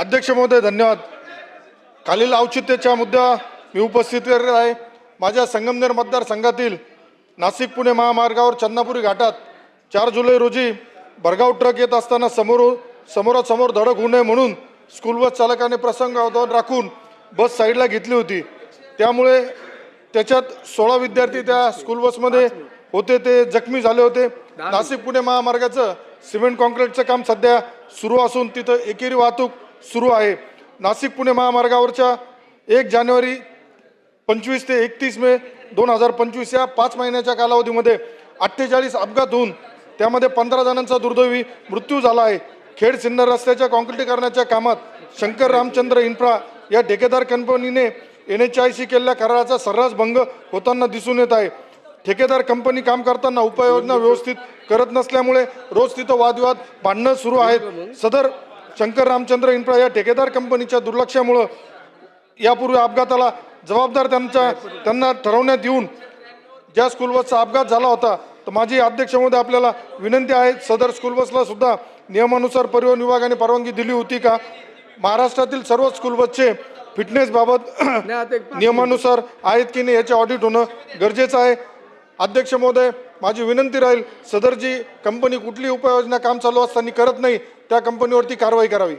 अध्यक्ष महोदय धन्यवाद. खालील औचित्याच्या मुद्दा मी उपस्थित करत आहे. माझ्या संगमनेर मतदारसंघातील नाशिक पुणे महामार्गावर चन्नापुरी घाटात चार जुलै रोजी भरगाव ट्रक येत असताना समोर समोरासमोर धडक होऊ नये म्हणून स्कूल बस चालकाने प्रसंग अवधान राखून बस साईडला घेतली होती. त्यामुळे त्याच्यात सोळा विद्यार्थी त्या स्कूल बसमध्ये होते ते जखमी झाले होते. नाशिक पुणे महामार्गाचं सिमेंट कॉन्क्रीटचं काम सध्या सुरू असून तिथं एकेरी वाहतूक सुरू आहे. नाशिक पुणे महामार्गावरच्या एक जानेवारी पंचवीस ते एकतीस मे दोन हजार पंचवीस या पाच महिन्याच्या कालावधीमध्ये अठ्ठेचाळीस अपघात होऊन त्यामध्ये पंधरा जणांचा दुर्दैवी मृत्यू झाला आहे. खेड सिन्नर रस्त्याच्या काँक्रिटीकरणाच्या कामात शंकर रामचंद्र इन्फ्रा या ठेकेदार कंपनीने एन एच आय सी केलेल्या कराराचा सर्रास भंग होताना दिसून येत आहे. ठेकेदार कंपनी काम करताना उपाययोजना व्यवस्थित करत नसल्यामुळे रोज तिथं वादविवाद भांडणं सुरू आहेत. सदर शंकर रामचंद्र इन्फ्रा या ठेकेदार कंपनीच्या दुर्लक्षामुळं यापूर्वी अपघाताला जबाबदार त्यांच्या त्यांना ठरवण्यात येऊन ज्या स्कूल बसचा अपघात झाला होता तर माझी अध्यक्ष महोदय आपल्याला विनंती आहे सदर स्कूल बसला सुद्धा नियमानुसार परिवहन विभागाने परवानगी दिली होती का? महाराष्ट्रातील सर्व स्कूल बसचे फिटनेस बाबत नियमानुसार आहेत की नाही याचे ऑडिट होणं गरजेचं आहे. अध्यक्ष महोदय माझी विनंती राहील सदर जी कंपनी कुठली उपाययोजना काम चालू असताना करत नाही त्या कंपनीवरती कारवाई करावी.